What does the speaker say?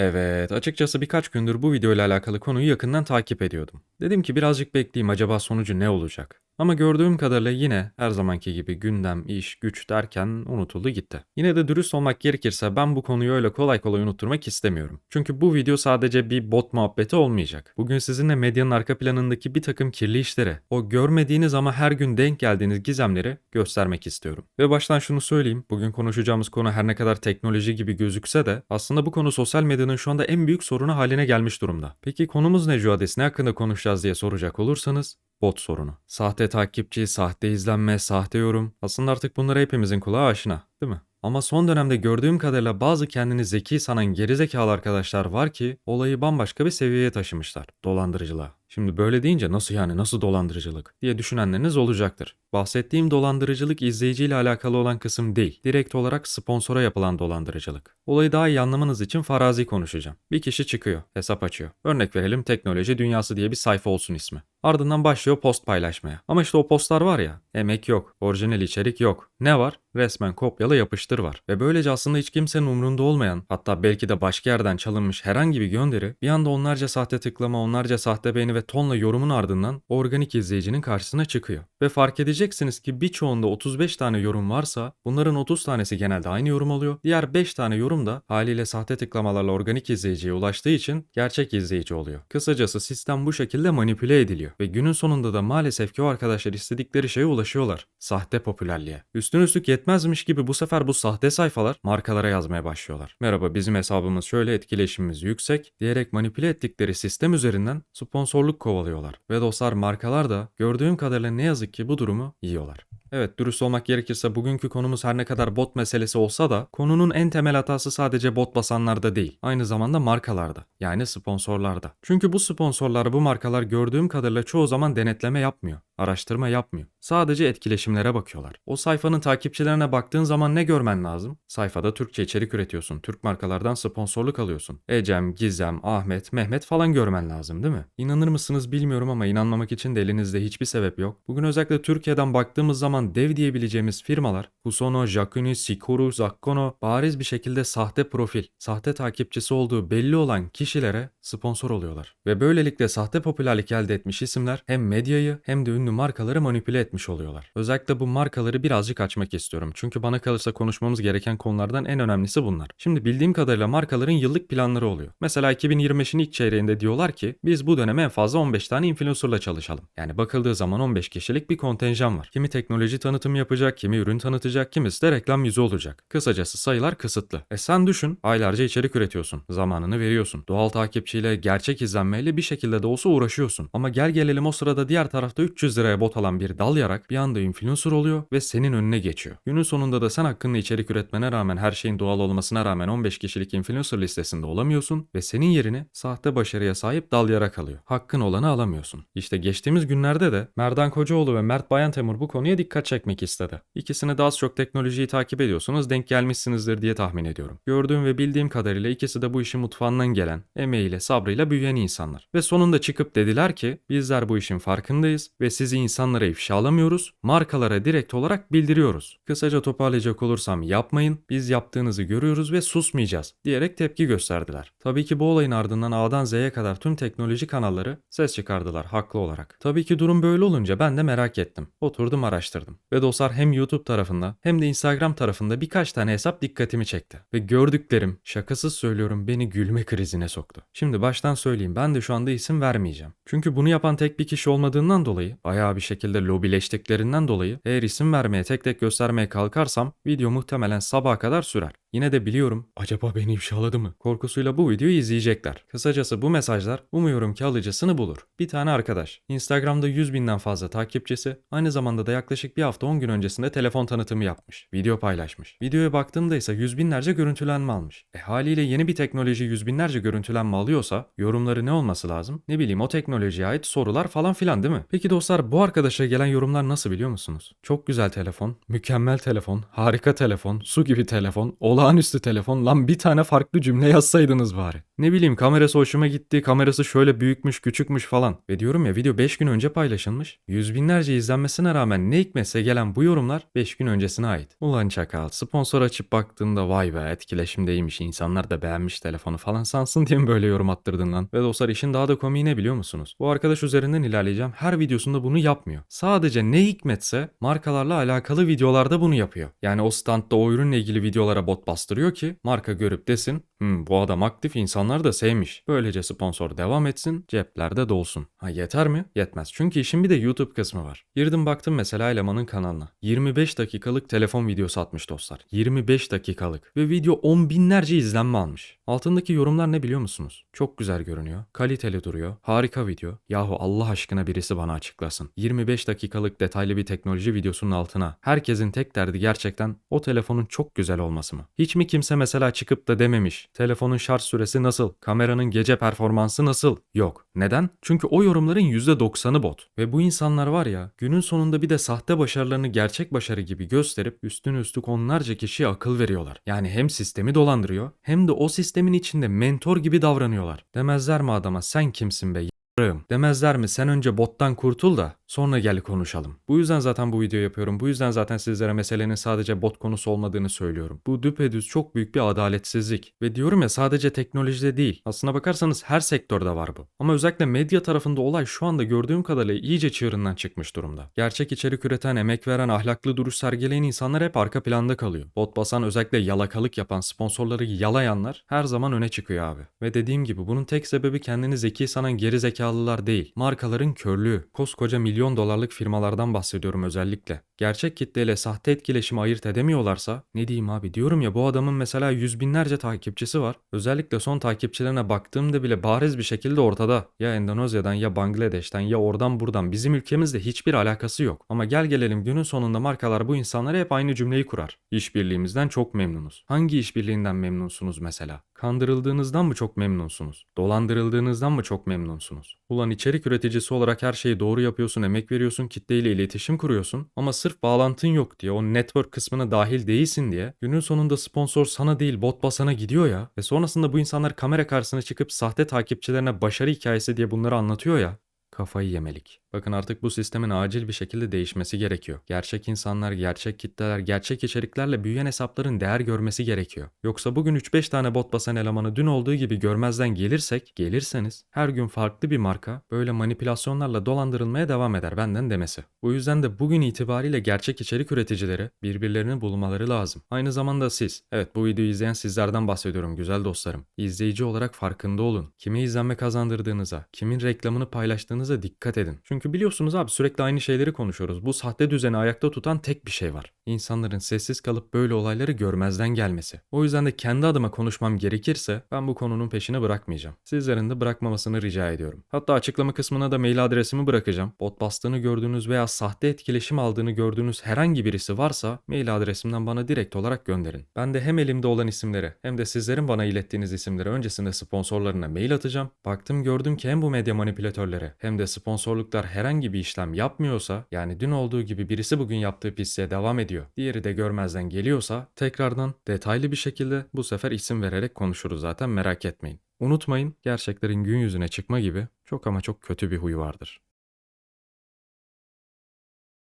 Evet, açıkçası birkaç gündür bu video ile alakalı konuyu yakından takip ediyordum. Dedim ki birazcık bekleyeyim acaba sonucu ne olacak? Ama gördüğüm kadarıyla yine her zamanki gibi gündem, iş, güç derken unutuldu gitti. Yine de dürüst olmak gerekirse ben bu konuyu öyle kolay kolay unutturmak istemiyorum. Çünkü bu video sadece bir bot muhabbeti olmayacak. Bugün sizinle medyanın arka planındaki bir takım kirli işleri, o görmediğiniz ama her gün denk geldiğiniz gizemleri göstermek istiyorum. Ve baştan şunu söyleyeyim, bugün konuşacağımız konu her ne kadar teknoloji gibi gözükse de aslında bu konu sosyal medyanın şu anda en büyük sorunu haline gelmiş durumda. Peki konumuz ne Cuades, ne hakkında konuşacağız diye soracak olursanız bot sorunu. Sahte takipçi, sahte izlenme, sahte yorum. Aslında artık bunlara hepimizin kulağı aşina, değil mi? Ama son dönemde gördüğüm kadarıyla bazı kendini zeki sanan gerizekalı arkadaşlar var ki olayı bambaşka bir seviyeye taşımışlar. Dolandırıcılığa. Şimdi böyle deyince nasıl yani nasıl dolandırıcılık diye düşünenleriniz olacaktır. Bahsettiğim dolandırıcılık izleyiciyle alakalı olan kısım değil. Direkt olarak sponsora yapılan dolandırıcılık. Olayı daha iyi anlamanız için farazi konuşacağım. Bir kişi çıkıyor, hesap açıyor. Örnek verelim teknoloji dünyası diye bir sayfa olsun ismi. Ardından başlıyor post paylaşmaya. Ama işte o postlar var ya, emek yok, orijinal içerik yok. Ne var? Resmen kopyala yapıştır var. Ve böylece aslında hiç kimsenin umrunda olmayan, hatta belki de başka yerden çalınmış herhangi bir gönderi bir anda onlarca sahte tıklama, onlarca sahte beğeni ve tonla yorumun ardından organik izleyicinin karşısına çıkıyor. Ve fark edeceksiniz ki birçoğunda 35 tane yorum varsa bunların 30 tanesi genelde aynı yorum oluyor. Diğer 5 tane yorum da haliyle sahte tıklamalarla organik izleyiciye ulaştığı için gerçek izleyici oluyor. Kısacası sistem bu şekilde manipüle ediliyor ve günün sonunda da maalesef ki o arkadaşlar istedikleri şeye ulaşıyorlar. Sahte popülerliğe. Üstün üstlük yetmezmiş gibi bu sefer bu sahte sayfalar markalara yazmaya başlıyorlar. Merhaba bizim hesabımız şöyle etkileşimimiz yüksek diyerek manipüle ettikleri sistem üzerinden sponsorluk kovalıyorlar. Ve dostlar markalar da gördüğüm kadarıyla ne yazık ki bu durumu yiyorlar. Evet dürüst olmak gerekirse bugünkü konumuz her ne kadar bot meselesi olsa da konunun en temel hatası sadece bot basanlarda değil. Aynı zamanda markalarda yani sponsorlarda. Çünkü bu sponsorlar bu markalar gördüğüm kadarıyla çoğu zaman denetleme yapmıyor. Araştırma yapmıyor. Sadece etkileşimlere bakıyorlar. O sayfanın takipçilerine baktığın zaman ne görmen lazım? Sayfada Türkçe içerik üretiyorsun. Türk markalardan sponsorluk alıyorsun. Ecem, Gizem, Ahmet, Mehmet falan görmen lazım değil mi? İnanır mısınız bilmiyorum ama inanmamak için de elinizde hiçbir sebep yok. Bugün özellikle Türkiye'den baktığımız zaman dev diyebileceğimiz firmalar Kusono, Jakuni, Sikuru, Zakkono bariz bir şekilde sahte profil, sahte takipçisi olduğu belli olan kişilere sponsor oluyorlar. Ve böylelikle sahte popülerlik elde etmiş isimler hem medyayı hem de ünlü markaları manipüle etmiş oluyorlar. Özellikle bu markaları birazcık açmak istiyorum. Çünkü bana kalırsa konuşmamız gereken konulardan en önemlisi bunlar. Şimdi bildiğim kadarıyla markaların yıllık planları oluyor. Mesela 2025'in ilk çeyreğinde diyorlar ki biz bu döneme en fazla 15 tane influencerla çalışalım. Yani bakıldığı zaman 15 kişilik bir kontenjan var. Kimi teknoloji tanıtımı yapacak, kimi ürün tanıtacak, kimisi de reklam yüzü olacak. Kısacası sayılar kısıtlı. E sen düşün, aylarca içerik üretiyorsun, zamanını veriyorsun. Doğal takipçiyle, gerçek izlenmeyle bir şekilde de olsa uğraşıyorsun. Ama gel gelelim o sırada diğer tarafta 300 liraya bot alan bir dal yarak bir anda influencer oluyor ve senin önüne geçiyor. Günün sonunda da sen hakkında içerik üretmene rağmen her şeyin doğal olmasına rağmen 15 kişilik influencer listesinde olamıyorsun ve senin yerini sahte başarıya sahip dal yarak alıyor. Hakkın olanı alamıyorsun. İşte geçtiğimiz günlerde de Merdan Kocaoğlu ve Mert Bayantemur bu konuya dikkat çekmek istedi. İkisini de az çok teknolojiyi takip ediyorsunuz denk gelmişsinizdir diye tahmin ediyorum. Gördüğüm ve bildiğim kadarıyla ikisi de bu işin mutfağından gelen, emeğiyle, sabrıyla büyüyen insanlar. Ve sonunda çıkıp dediler ki bizler bu işin farkındayız ve sizi insanlara ifşalamıyoruz, markalara direkt olarak bildiriyoruz. Kısaca toparlayacak olursam yapmayın, biz yaptığınızı görüyoruz ve susmayacağız diyerek tepki gösterdiler. Tabii ki bu olayın ardından A'dan Z'ye kadar tüm teknoloji kanalları ses çıkardılar haklı olarak. Tabii ki durum böyle olunca ben de merak ettim. Oturdum araştırdım. Ve dostlar hem YouTube tarafında hem de Instagram tarafında birkaç tane hesap dikkatimi çekti. Ve gördüklerim şakasız söylüyorum beni gülme krizine soktu. Şimdi baştan söyleyeyim ben de şu anda isim vermeyeceğim. Çünkü bunu yapan tek bir kişi olmadığından dolayı bayağı bir şekilde lobileştiklerinden dolayı eğer isim vermeye tek tek göstermeye kalkarsam video muhtemelen sabaha kadar sürer. Yine de biliyorum acaba beni ifşaladı mı korkusuyla bu videoyu izleyecekler. Kısacası bu mesajlar umuyorum ki alıcısını bulur. Bir tane arkadaş Instagram'da 100 binden fazla takipçisi aynı zamanda da yaklaşık bir hafta 10 gün öncesinde telefon tanıtımı yapmış. Video paylaşmış. Videoya baktığımda ise yüz binlerce görüntülenme almış. E haliyle yeni bir teknoloji yüz binlerce görüntülenme alıyorsa yorumları ne olması lazım? Ne bileyim o teknolojiye ait sorular falan filan değil mi? Peki dostlar bu arkadaşa gelen yorumlar nasıl biliyor musunuz? Çok güzel telefon, mükemmel telefon, harika telefon, su gibi telefon, olağanüstü telefon lan bir tane farklı cümle yazsaydınız bari. Ne bileyim kamerası hoşuma gitti, kamerası şöyle büyükmüş, küçükmüş falan. Ve diyorum ya video 5 gün önce paylaşılmış. Yüz binlerce izlenmesine rağmen ne hikmetse gelen bu yorumlar 5 gün öncesine ait. Ulan çakal, sponsor açıp baktığında vay be etkileşimdeymiş, insanlar da beğenmiş telefonu falan sansın diye mi böyle yorum attırdın lan? Ve dostlar işin daha da komiği ne biliyor musunuz? Bu arkadaş üzerinden ilerleyeceğim. Her videosunda bunu yapmıyor. Sadece ne hikmetse markalarla alakalı videolarda bunu yapıyor. Yani o standta o ürünle ilgili videolara bot bastırıyor ki marka görüp desin Hmm, bu adam aktif insanlar da sevmiş. Böylece sponsor devam etsin, ceplerde dolsun. Ha yeter mi? Yetmez. Çünkü işin bir de YouTube kısmı var. Girdim baktım mesela elemanın kanalına. 25 dakikalık telefon videosu atmış dostlar. 25 dakikalık. Ve video on binlerce izlenme almış. Altındaki yorumlar ne biliyor musunuz? Çok güzel görünüyor. Kaliteli duruyor. Harika video. Yahu Allah aşkına birisi bana açıklasın. 25 dakikalık detaylı bir teknoloji videosunun altına herkesin tek derdi gerçekten o telefonun çok güzel olması mı? Hiç mi kimse mesela çıkıp da dememiş telefonun şarj süresi nasıl, kameranın gece performansı nasıl? Yok. Neden? Çünkü o yorumların %90'ı bot. Ve bu insanlar var ya günün sonunda bir de sahte başarılarını gerçek başarı gibi gösterip üstüne üstlük onlarca kişiye akıl veriyorlar. Yani hem sistemi dolandırıyor hem de o sistemin içinde mentor gibi davranıyorlar. Demezler mi adama sen kimsin be y***ım? Demezler mi sen önce bottan kurtul da sonra gel konuşalım. Bu yüzden zaten bu videoyu yapıyorum. Bu yüzden zaten sizlere meselenin sadece bot konusu olmadığını söylüyorum. Bu düpedüz çok büyük bir adaletsizlik. Ve diyorum ya sadece teknolojide değil. Aslına bakarsanız her sektörde var bu. Ama özellikle medya tarafında olay şu anda gördüğüm kadarıyla iyice çığırından çıkmış durumda. Gerçek içerik üreten, emek veren, ahlaklı duruş sergileyen insanlar hep arka planda kalıyor. Bot basan özellikle yalakalık yapan, sponsorları yalayanlar her zaman öne çıkıyor abi. Ve dediğim gibi bunun tek sebebi kendini zeki sanan geri zekalılar değil. Markaların körlüğü. Koskoca milyon dolarlık firmalardan bahsediyorum özellikle. Gerçek kitleyle sahte etkileşimi ayırt edemiyorlarsa ne diyeyim abi diyorum ya bu adamın mesela yüz binlerce takipçisi var. Özellikle son takipçilerine baktığımda bile bariz bir şekilde ortada. Ya Endonezya'dan ya Bangladeş'ten ya oradan buradan bizim ülkemizde hiçbir alakası yok. Ama gel gelelim günün sonunda markalar bu insanlara hep aynı cümleyi kurar. İşbirliğimizden çok memnunuz. Hangi işbirliğinden memnunsunuz mesela? Kandırıldığınızdan mı çok memnunsunuz? Dolandırıldığınızdan mı çok memnunsunuz? Ulan içerik üreticisi olarak her şeyi doğru yapıyorsun, emek veriyorsun, kitleyle iletişim kuruyorsun ama sırf bağlantın yok diye, o network kısmına dahil değilsin diye günün sonunda sponsor sana değil bot basana gidiyor ya ve sonrasında bu insanlar kamera karşısına çıkıp sahte takipçilerine başarı hikayesi diye bunları anlatıyor ya kafayı yemelik. Bakın artık bu sistemin acil bir şekilde değişmesi gerekiyor. Gerçek insanlar, gerçek kitleler, gerçek içeriklerle büyüyen hesapların değer görmesi gerekiyor. Yoksa bugün 3-5 tane bot basan elemanı dün olduğu gibi görmezden gelirsek, gelirseniz her gün farklı bir marka böyle manipülasyonlarla dolandırılmaya devam eder benden demesi. Bu yüzden de bugün itibariyle gerçek içerik üreticileri birbirlerini bulmaları lazım. Aynı zamanda siz, evet bu videoyu izleyen sizlerden bahsediyorum güzel dostlarım. İzleyici olarak farkında olun. Kime izlenme kazandırdığınıza, kimin reklamını paylaştığınıza dikkat edin. Çünkü çünkü biliyorsunuz abi sürekli aynı şeyleri konuşuyoruz. Bu sahte düzeni ayakta tutan tek bir şey var. İnsanların sessiz kalıp böyle olayları görmezden gelmesi. O yüzden de kendi adıma konuşmam gerekirse ben bu konunun peşine bırakmayacağım. Sizlerin de bırakmamasını rica ediyorum. Hatta açıklama kısmına da mail adresimi bırakacağım. Bot bastığını gördüğünüz veya sahte etkileşim aldığını gördüğünüz herhangi birisi varsa mail adresimden bana direkt olarak gönderin. Ben de hem elimde olan isimleri hem de sizlerin bana ilettiğiniz isimleri öncesinde sponsorlarına mail atacağım. Baktım gördüm ki hem bu medya manipülatörleri hem de sponsorluklar herhangi bir işlem yapmıyorsa yani dün olduğu gibi birisi bugün yaptığı pisliğe devam ediyor. Diğeri de görmezden geliyorsa tekrardan detaylı bir şekilde bu sefer isim vererek konuşuruz zaten merak etmeyin. Unutmayın gerçeklerin gün yüzüne çıkma gibi çok ama çok kötü bir huyu vardır.